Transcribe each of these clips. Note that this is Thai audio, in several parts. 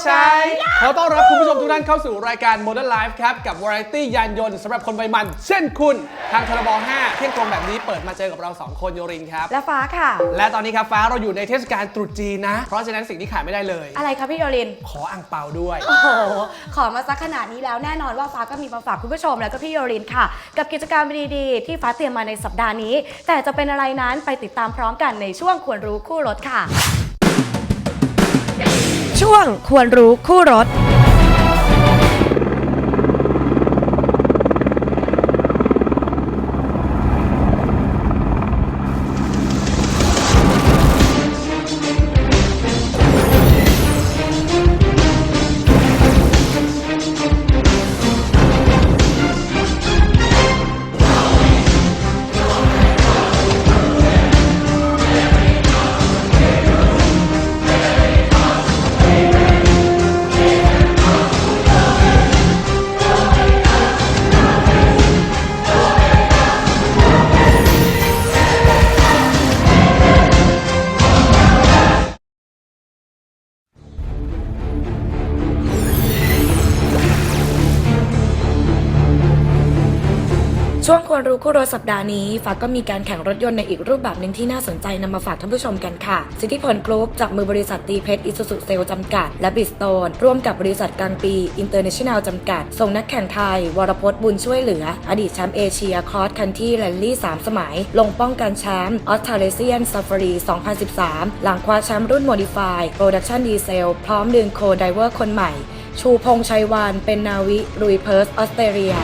หัวใจขอต้อนรับคุณผู้ชมทุกท่านเข้าสู่รายการ Modern Life ครับ กับวาไรตี้ยานยนต์สำหรับคนวัยมัน เช่นคุณ ทางทรบ5 เที่ยงตรงแบบนี้เปิดมาเจอกับเรา 2 คนโยรินครับ และฟ้าค่ะ และตอนนี้ครับฟ้าเราอยู่ในเทศกาลตรุษจีนนะ เพราะฉะนั้นสิ่งที่ขาดไม่ได้เลย อะไรคะพี่โยริน ขออ่างเปาด้วย โอ้โห ขอมาสักขนาดนี้แล้วแน่นอนว่าฟ้าก็มีมาฝากคุณผู้ชมแล้วก็พี่โยรินค่ะ กับกิจกรรมดีๆที่ฟ้าเตรียมมาในสัปดาห์นี้ แต่จะเป็นอะไรนั้นไปติดตามพร้อมกันในช่วงควรรู้คู่รถค่ะ ช่วงควรรู้คู่รถ สัปดาห์นี้ฝาก็มีการแข่งรถยนต์ในอีกรูปแบบหนึ่งที่น่าสนใจนำมาฝากท่านผู้ชมกันค่ะ สิทธิพลกรุ๊ปจากมือบริษัทตีเพชรอิสุสุเซลจำกัด และบิสโตนร่วมกับบริษัทกลางปีอินเตอร์เนชั่นแนลจำกัด ส่งนักแข่งไทย วรพจน์บุญช่วยเหลือ อดีตแชมป์เอเชียคอร์สคันที่แรลลี่ 3 สมัย ลงป้องกันแชมป์ออสเตรเลียนซาฟฟารี 2013 หลังคว้าแชมป์รุ่นโมดิฟายโปรดักชันดีเซลพร้อมดึงโคไดเวอร์คนใหม่ ชูพงษ์ชัยวานเป็นนาวิลุยเพิร์สออสเตรเลีย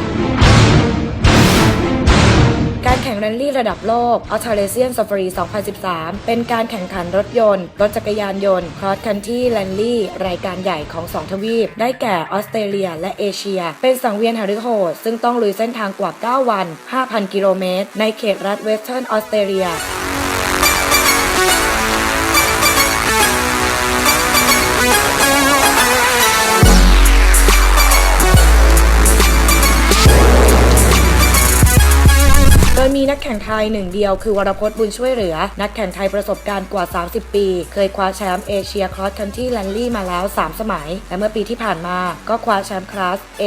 การแข่งแรลลี่ระดับโลก a u t r a l เซียน Safari 2013 เป็นการแข่งขันรถยนต์ รถจักรยานยนต์ Cross Country Rally รายการใหญ่ของ 2 ทวีป ได้แก่ออสเตรเลียและเอเชีย เป็นสังเวียนหฤโหดซึ่งต้องลุยเส้นทางกว่า 9 วัน 5,000 กิโลเมตร ในเขตรัฐเวสเทิร์นออสเตรเลีย ยมีนักแข่งไทยหนึ่งเดียวคือวรพจน์บุญช่วยเหลือ นักแข่งไทยประสบการณ์กว่า 30 ปี เคยคว้าแชมป์เอเชียครอสคันที่แลนลี่มาแล้ว 3 สมัย และเมื่อปีที่ผ่านมาก็คว้าแชมป์คลาส A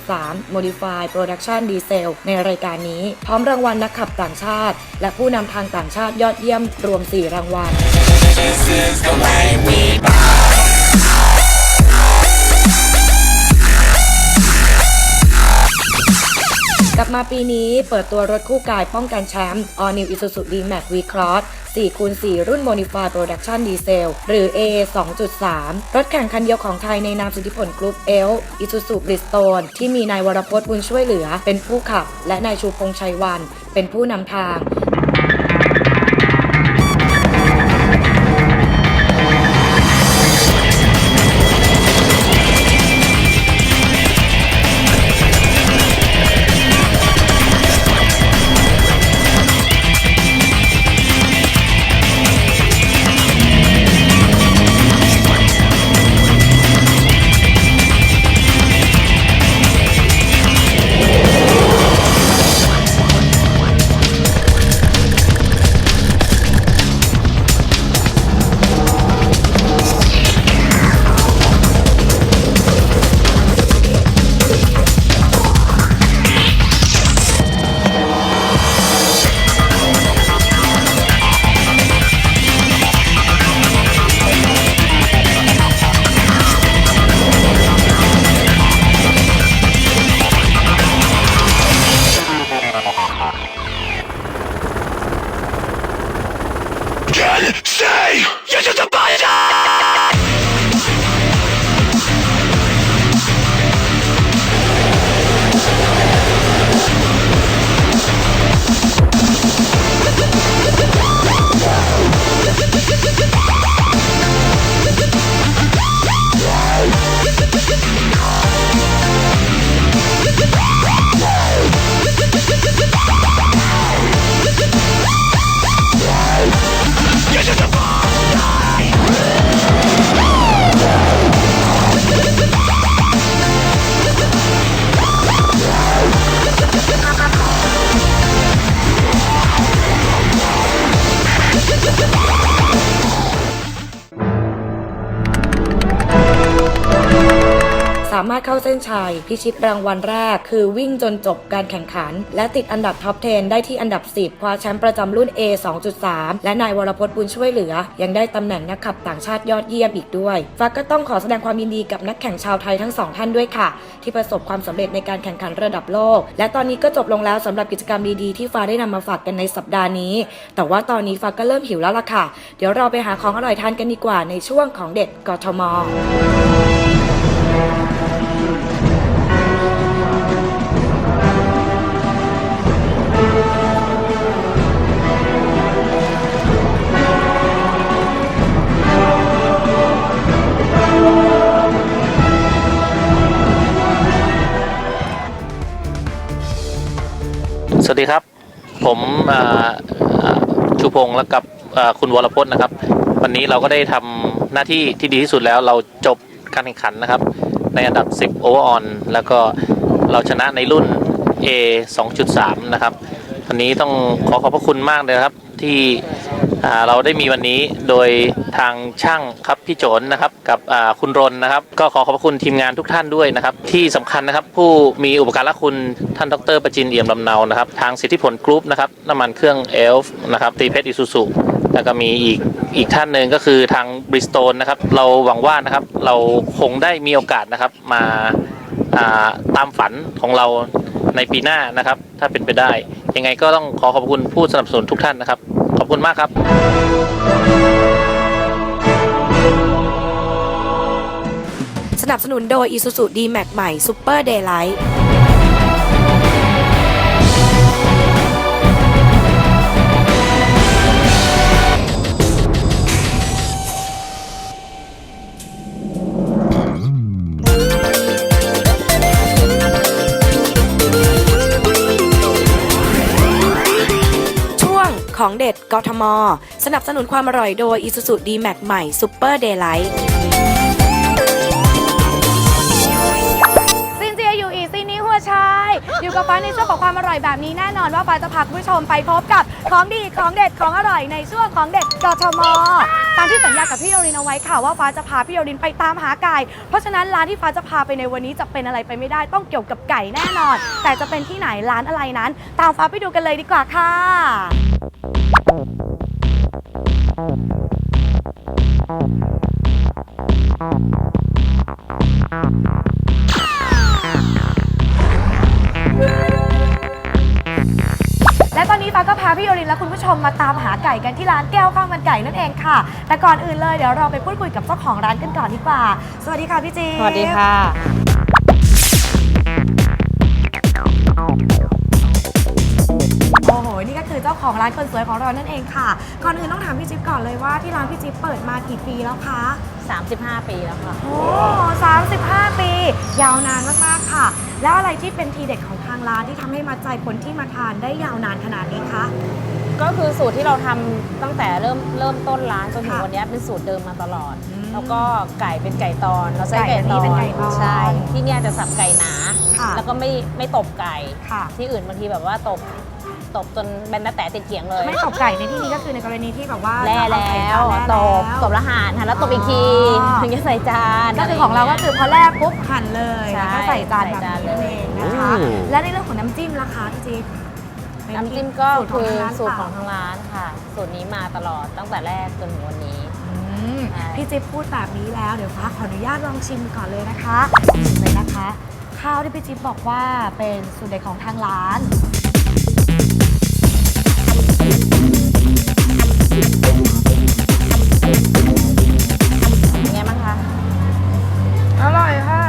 2.3 Modify Production Diesel ในรายการนี้ พร้อมรางวัลนักขับต่างชาติ และผู้นำทางต่างชาติยอดเยี่ยมรวม 4 รางวัล กลับมาปีนี้เปิดตัวรถคู่กายป้องกันแชมป์ All New Isuzu D-Max V-Cross 4คูณ4รุ่น Modify Production Diesel หรือ A 2.3 รถแข่งคันเดียวของไทยในนามสุทธิผลกรุ๊ปเอล Isuzu Bridgestone ที่มีนายวรพจน์บุญช่วยเหลือ เป็นผู้ขับ และนายชูพงษ์ชัยวัน เป็นผู้นำทางามารถเข้าเส้นชัย พิชิตรางวัลแรก คือวิ่งจนจบการแข่งขัน และติดอันดับท็อป 10 ได้ที่อันดับ 10 คว้าแชมป์ประจำรุ่น A 2.3 และนายวรพจน์บุญช่วยเหลือ ยังได้ตำแหน่งนักขับต่างชาติยอดเยี่ยมอีกด้วยฟ้าก็ต้องขอแสดงความยินดีกับนักแข่งชาวไทยทั้งสองท่านด้วยค่ะ ที่ประสบความสำเร็จในการแข่งขันระดับโลก และตอนนี้ก็จบลงแล้วสำหรับกิจกรรมดีๆที่ฟ้าได้นำมาฝากกันในสัปดาห์นี้ แต่ว่าตอนนี้ฟ้าก็เริ่มหิวแล้วล่ะค่ะ เดี๋ยวเราไปหาของอร่อยทานกันดีกว่าในช่วงของเด็ดกทม ดีครับ ผมชูพงศ์และกับคุณวรพจน์นะครับ วันนี้เราก็ได้ทำหน้าที่ที่ดีที่สุดแล้วเราจบการแข่งขันนะครับ ในอันดับ 10 over on แล้วก็เราชนะในรุ่น A 2.3 นะครับวันนี้ต้องขอขอบพระคุณมากเลยครับที่ เราได้มีวันนี้โดยทางช่างครับพี่โจนนะครับกับคุณรนนะครับ ก็ขอขอบพระคุณทีมงานทุกท่านด้วยนะครับ ที่สำคัญนะครับผู้มีอุปการะคุณท่านดรประจินเอี่ยมลำเนานะครับทางสิทธิผลกรุ๊ปนะครับน้ำมันเครื่องเอลฟ์นะครับตีเพชรอิซูซุแล้วก็มีอีกอีกท่านหนึ่งก็คือทางบริสโตนนะครับเราหวังว่านะครับเราคงได้มีโอกาสนะครับมาาตามฝันของเราในปีหน้านะครับ ถ้าเป็นไปได้ ยังไงก็ต้องขอขอบคุณผู้สนับสนุนทุกท่านนะครับ อบคุณมากครับ สนับสนุนโดย Isuzu D-Max ใหม่ Super Daylight ็ดกทม สนับสนุนความอร่อยโดย Isuzu D-Max ใหม่ Super Daylight ซินเจียอยู่อีซีนี้หัวชายอยู่กับฟ้าในช่วงของความอร่อยแบบนี้แน่นอนว่าฟ้าจะพาคุณผู้ชมไปพบกับของดีของเด็ดของอร่อยในช่วงของเด็ดกทม ตามที่สัญญากับพี่โยรินเอาไว้ค่ะว่าฟ้าจะพาพี่โยรินไปตามหาไก่ เพราะฉะนั้นร้านที่ฟ้าจะพาไปในวันนี้จะเป็นอะไรไปไม่ได้ต้องเกี่ยวกับไก่แน่นอน แต่จะเป็นที่ไหนร้านอะไรนั้น ตามฟ้าไปดูกันเลยดีกว่าค่ะ และตอนนี้ฟ้าก็พาพี่โยรินและคุณผู้ชมมาตามหาไก่กันที่ร้านแก้วข้าวมันไก่นั่นเองค่ะ แต่ก่อนอื่นเลยเดี๋ยวเราไปพูดคุยกับเจ้าของร้านกันก่อนดีกว่า สวัสดีค่ะพี่จี สวัสดีค่ะ จ้าของร้านคนสวยของเรานั่นเองค่ะ ก่อนอื่นต้องถามพี่จิ๊บก่อนเลยว่าที่ร้านพี่จิ๊บเปิดมากี่ปีแล้วคะ 35 ปีแล้วค่ะ โอ้35ปี ยาวนานมากๆค่ะ แล้วอะไรที่เป็นทีเด็ดของทางร้านที่ทำให้มาใจคนที่มาทานได้ยาวนานขนาดนี้คะ ก็คือสูตรที่เราทำตั้งแต่เริ่มเริ่มต้นร้านจนถึงค่ะวันนี้เป็นสูตรเดิมมาตลอด อืมแล้วก็ไก่เป็นไก่ตอน เราใช้ไก่ไก่อันนี้ตอเป็นนไก่ตอนใช่ที่เนี่ยจะสับไก่หนา ค่ะ แล้วก็ไม่ไม่ตบไก่ ค่ะ ที่อื่นบางทีแบบว่าตบ ตบจนแบนตะแต่ติดเขียงเลยไม่ตบไก่ในที่นี้ก็คือในกรณีที่แบบว่าแล่จะเอาแล้ไก่วมาตแล่บตบละหานหั่นแล้วตบอีกทีอ๋อถึงจะใส่จานก็คือของเราก็คือพอแล่ปุ๊บหั่นเลยใช่แล้วก็ใส่จานแบบใส่จานนี้เลยเองนะคะโอ้และในเรื่องของน้ำจิ้มราคาพี่จิ๊บเป็นน้ำจิ้มก็สูตรขคือทางร้านสูตรของเปล่าทางร้านค่ะ สูตรนี้มาตลอดตั้งแต่แรกจนถึงวันนี้อืมใช่พี่จิ๊บพูดแบบนี้แล้วเดี๋ยวฟ้าขออนุญาตลองชิมก่อนเลยนะคะเลยนะคะ ข้าวที่พี่จิ๊บบอกว่าเป็นสูตรเด็ดของทางร้าน เป็นไงบ้างคะ อร่อยค่ะ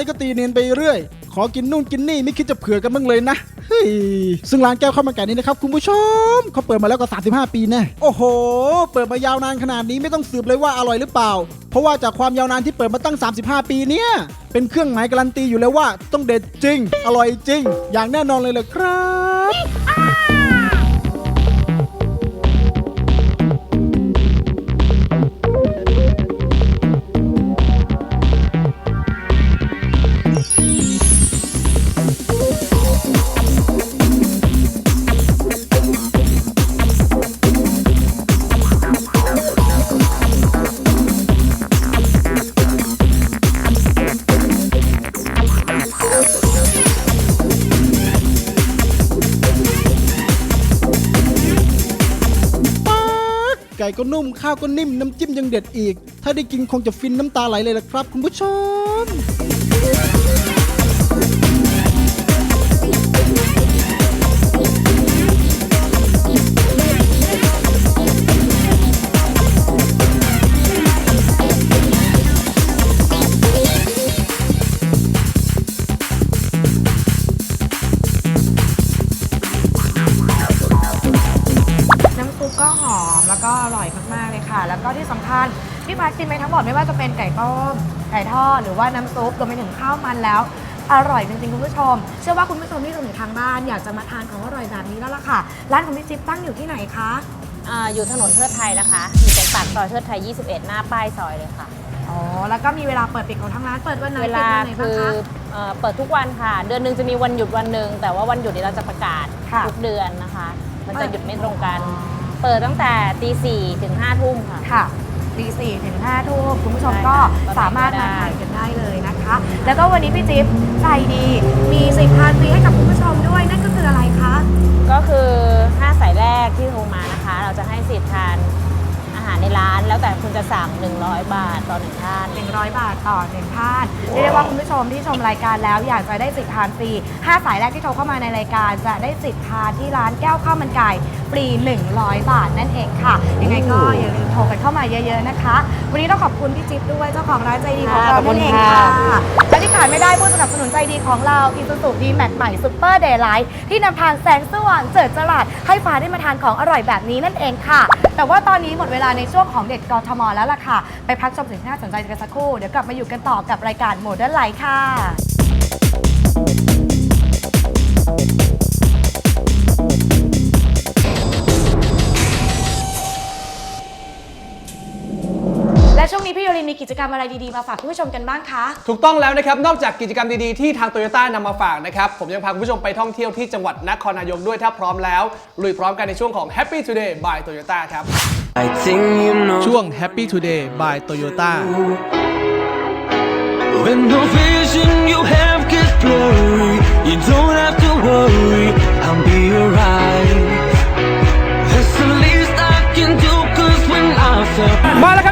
นี่ก็ตีเนียนไปเรื่อย ขอกินนู่นกินนี่ไม่คิดจะเผื่อกันบ้างเลยนะเฮ้ยซึ่งร้านแก้วข้าวมันไก่นี้นะครับคุณผู้ชมเขาเปิดมาแล้วก็35 ปีแน่โอ้โห เปิดมายาวนานขนาดนี้ไม่ต้องสืบเลยว่าอร่อยหรือเปล่า เพราะว่าจากความยาวนานที่เปิดมาตั้ง 35 ปีเนี่ย เป็นเครื่องหมายการันตีอยู่แล้วว่าต้องเด็ดจริง อร่อยจริง อย่างแน่นอนเลยเลยครับ ไก่ก็นุ่มข้าวก็นิ่มน้ำจิ้มยังเด็ดอีก ถ้าได้กินคงจะฟินน้ำตาไหลเลยล่ะครับ คุณผู้ชม ก็ที่สำคัญพี่พัดกินไปทั้งหมดไม่ว่าจะเป็นไก่ต้มไก่ทอดหรือว่าน้ำซุปรวมไปถึงข้าวมันแล้ว อร่อยจริงๆคุณผู้ชม เชื่อว่าคุณผู้ชมที่อยู่ทางบ้าน อยากจะมาทานของอร่อยแบบนี้แล้วล่ะค่ะ ร้านของพี่จิ๊บตั้งอยู่ที่ไหนคะ อ่าอยู่ถนนเทิดไทยนะคะ อยู่ตรงปากซอยเทิดไทย 21 หน้าป้ายซอยเลยค่ะ อ๋อ แล้วก็มีเวลาเปิดปิดของทางร้านเปิดวันไหนเวปิดลาวันไหนบ้าคืงอคะ เอ่อเปิดทุกวันค่ะ เดือนหนึ่งจะมีวันหยุดวันหนึ่งแต่ว่าวันหยุดนี้เราจะประกาศค่ะทุกเดือนนะคะ มันจะหยุดไม่ตรงกัน อ๋อ เปิดตั้งแต่ตีสี่ถึงห้าทุ่มค่ะ ค่ะตีสี่ถึงห้าทุ่มคุณผู้ชมใช่ก็ค่ะสามารถมาก็ได้ทานกันได้เลยนะคะ แล้วก็วันนี้พี่จิ๊บใจดีมีสิทธิ์ทานฟรีให้กับคุณผู้ชมด้วยนั่นก็คืออะไรคะ ก็คือ5สายแรกที่โทรมานะคะ เราจะให้สิทธิ์ทานอาหารในร้าน แล้วแต่คุณจะสั่ง 100 บาทต่อหนึ่งท่าน 100 บาทต่อหนึ่งท่านเรียกได้ว่าคุณผู้ชมที่ชมรายการแล้วอยากจะได้สิทธิ์ทานฟรี 5 สายแรกที่โทรเข้ามาในรายการ จะได้สิทธิ์ทานที่ร้านแก้วข้าวมันไก่ ฟรี 100 บาทนั่นเองค่ะ ยังไงก็อย่าลืมโทรกันเข้ามาเยอะ ๆนะคะ วันนี้ต้องขอบคุณพี่จิ๊บด้วยเจ้าของร้านใจดีของเราขอบคุนั่ณนเองค่ะค่ะและที่ขาดไม่ได้ผู้สนับสนุนใจดีของเราอีซูซูดีแม็กใหม่ซุปเปอร์เดย์ไลท์ที่นำทางแสงสว่างเจิดจรัสให้ฟ้าได้มาทานของอร่อยแบบนี้นั่นเองค่ะ แต่ว่าตอนนี้หมดเวลาในช่วงของเด็ดกทมแล้วล่ะค่ะ ไปพักชมสิ่งที่น่าสนใจกันสักครู่เดี๋ยวกลับมาอยู่กันต่อกับรายการโมเดิร์นไลท์ค่ะ โยรินมีกิจกรรมอะไรดีๆ มาฝากคุณผู้ชมกันบ้างคะ ถูกต้องแล้วนะครับ นอกจากกิจกรรมดีๆ ที่ทางโตโยต้านำมาฝากนะครับ ผมยังพาคุณผู้ชมไปท่องเที่ยวที่จังหวัดนครนายกด้วยถ้าพร้อมแล้ว ลุยพร้อมกันในช่วงของ Happy Today by Toyota ครับ I think you know ช่วง Happy Today by Toyota when the vision you have gets blurry you don't have to worry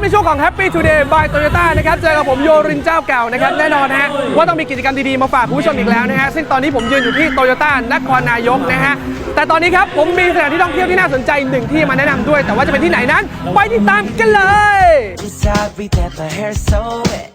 ในช่วงของ Happy Today by Toyota นะครับเจอกับผมโยรินเจ้าเก่านะครับแน่นอนนะฮะว่าต้องมีกิจกรรมดีๆ มาฝากคุณผู้ชมอีกแล้วนะฮะซึ่งตอนนี้ผมยืนอยู่ที่โตโยต้านครนายกนะฮะแต่ตอนนี้ครับผมมีสถานที่ท่องเที่ยวที่น่าสนใจหนึ่งที่มาแนะนำด้วย แต่ว่าจะเป็นที่ไหนนั้น ไปติดตามกันเลย I'm sorry that my hair's so wet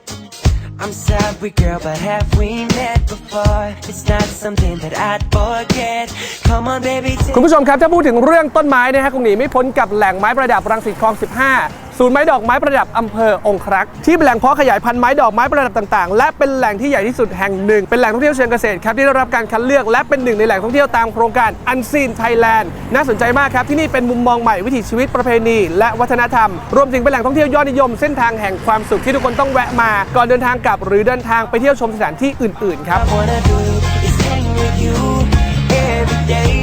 I'm sorry girl but have we met before it's not something that I'd forget come on baby take คุณผู้ชมครับถ้าพูดถึงเรื่องต้นไม้นะฮะคงหนีไม่พ้นกับแหล่งไม้ประดับรังสิตคลอง 15 ศูนย์ไม้ดอกไม้ประดับอำเภอองครักษ์ที่เป็นแหล่งเพาะขยายพันธุ์ไม้ดอกไม้ประดับต่างๆ และเป็นแหล่งที่ใหญ่ที่สุดแห่งหนึ่ง เป็นแหล่งท่องเที่ยวเชิงเกษตรครับที่ได้รับการคัดเลือกและเป็นหนึ่งในแหล่งท่องเที่ยวตามโครงการ Unseen Thailand น่าสนใจมากครับที่นี่เป็นมุมมองใหม่วิถีชีวิตประเพณี และวัฒนธรรม รวมถึงเป็นแหล่งท่องเที่ยวยอดนิยมเส้นทางแห่งความสุขที่ทุกคนต้องแวะมา ก่อนเดินทางกลับ หรือเดินทางไปเที่ยวชมสถานที่อื่นๆครับ I wanna do is hang with you every day.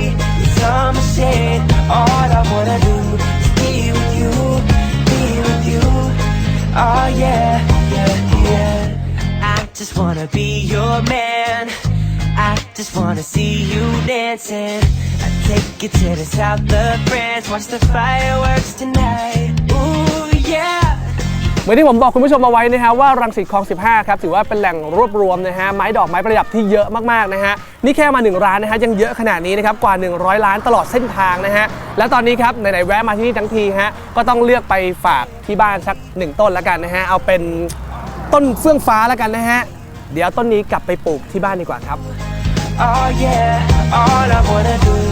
The summer shade. All I wanna do Oh yeah, yeah, yeah. I just wanna be your man. I just wanna see you dancing. I take you to the south of France. Watch the fireworks tonight. Ooh yeah. เหมือนที่ผมบอกคุณผู้ชมเอาไว้นะฮะว่ารังสิตคลอง 15 ครับถือว่าเป็นแหล่งรวบรวมนะฮะไม้ดอกไม้ประดับที่เยอะมากๆนะฮะนี่แค่มา 1 ร้านนะฮะยังเยอะขนาดนี้นะครับกว่า 100ล้านตลอดเส้นทางนะฮะและตอนนี้ครับไหนๆแวะมาที่นี่ทั้งทีฮะก็ต้องเลือกไปฝากที่บ้านสักหนึ่งต้นแล้วกันนะฮะเอาเป็นต้นเฟื่องฟ้าแล้วกันนะฮะเดี๋ยวต้นนี้กลับไปปลูกที่บ้านดีกว่าครับ Oh yeah, all I wanna do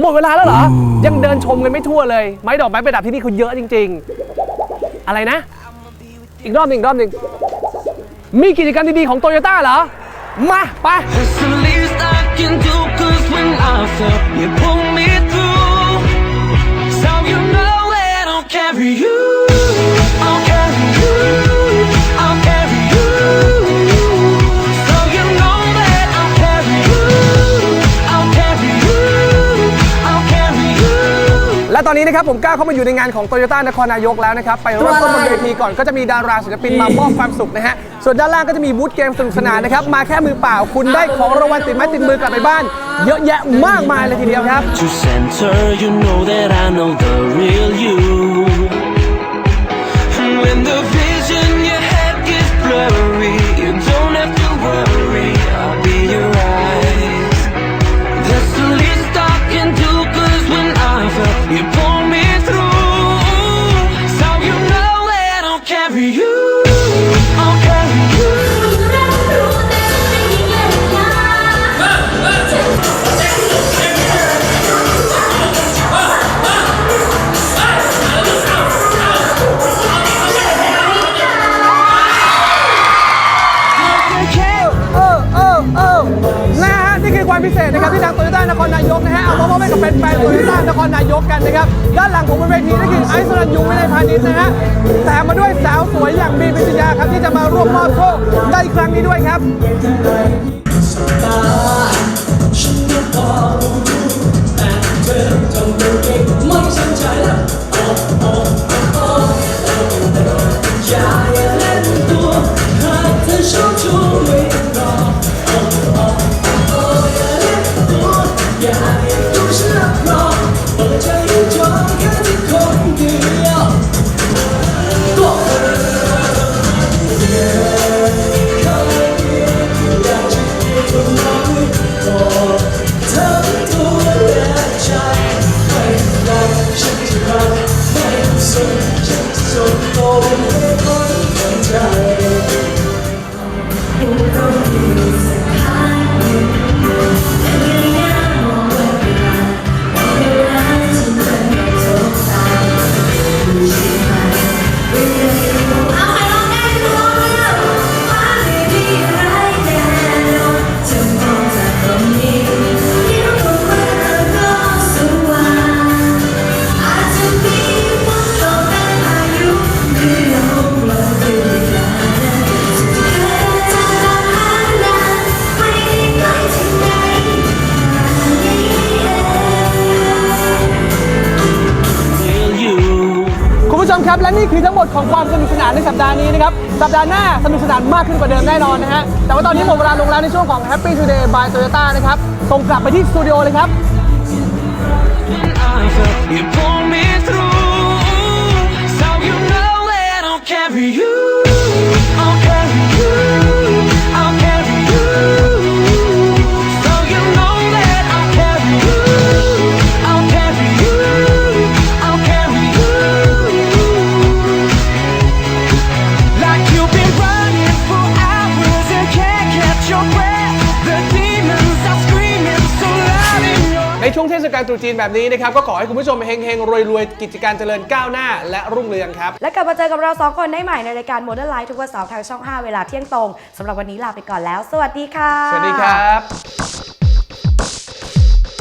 หมดเวลาแล้วเหรอ ยังเดินชมกันไม่ทั่วเลย ไม้ดอกไม้ประดับที่นี่คุณเยอะจริง ๆ อะไรนะ อีกรอบหนึ่งอีกรอบหนึ่งมีกิจกรรมดีๆของโตโยต้าเหรอ มาไป It's the least I can do, cause when I fell, you pull me through. So you know that I'll carry you. อนนี้นะครับผมก้าวเข้ามาอยู่ในงานของโตโยต้านครนายกแล้วนะครับไปเริ่มต้นบนเวทีก่อนก็จะมีดาราศิลปินมามอบความสุขนะฮะส่วนด้านล่างก็จะมีบูธเกมสนุกสนานนะครับมาแค่มือเปล่าคุณได้ของรางวัลติดไม้ติดมือกลับไปบ้าน เยอะแยะมากมายเลยทีเดียวครับ To center, you know that I know the real you. รนายกกันนะครับ ด้านหลังผมบนเวทีนั่นคือไอซ์สรันยูวินัยพาณิชย์นะฮะแต่มาด้วยสาวสวยอย่างบีปิชยาครับที่จะมาร่วมมอบโชคได้ครั้งนี้ด้วยครับ Real ของความสนุกสนานในสัปดาห์นี้นะครับสัปดาห์หน้าสนุกสนานมากขึ้นกว่าเดิมแน่นอนนะฮะแต่ว่าตอนนี้หมดเวลาลงแล้วในช่วงของ Happy Today by Toyota นะครับส่งกลับไปที่สตูดิโอเลยครับ You pull me through, So you know that I'll carry you. I'll carry กาลตรุษจีนแบบนี้นะครับ ก็ขอให้คุณผู้ชมเฮงๆ รวยๆ กิจการเจริญก้าวหน้า และรุ่งเรืองครับ และกลับมาเจอกับเราสองคนได้ใหม่ในรายการ Modern Life ทุกวันเสาร์ทางช่อง 5 เวลาเที่ยงตรงสำหรับวันนี้ลาไปก่อนแล้ว สวัสดีค่ะ สวัสดีครับ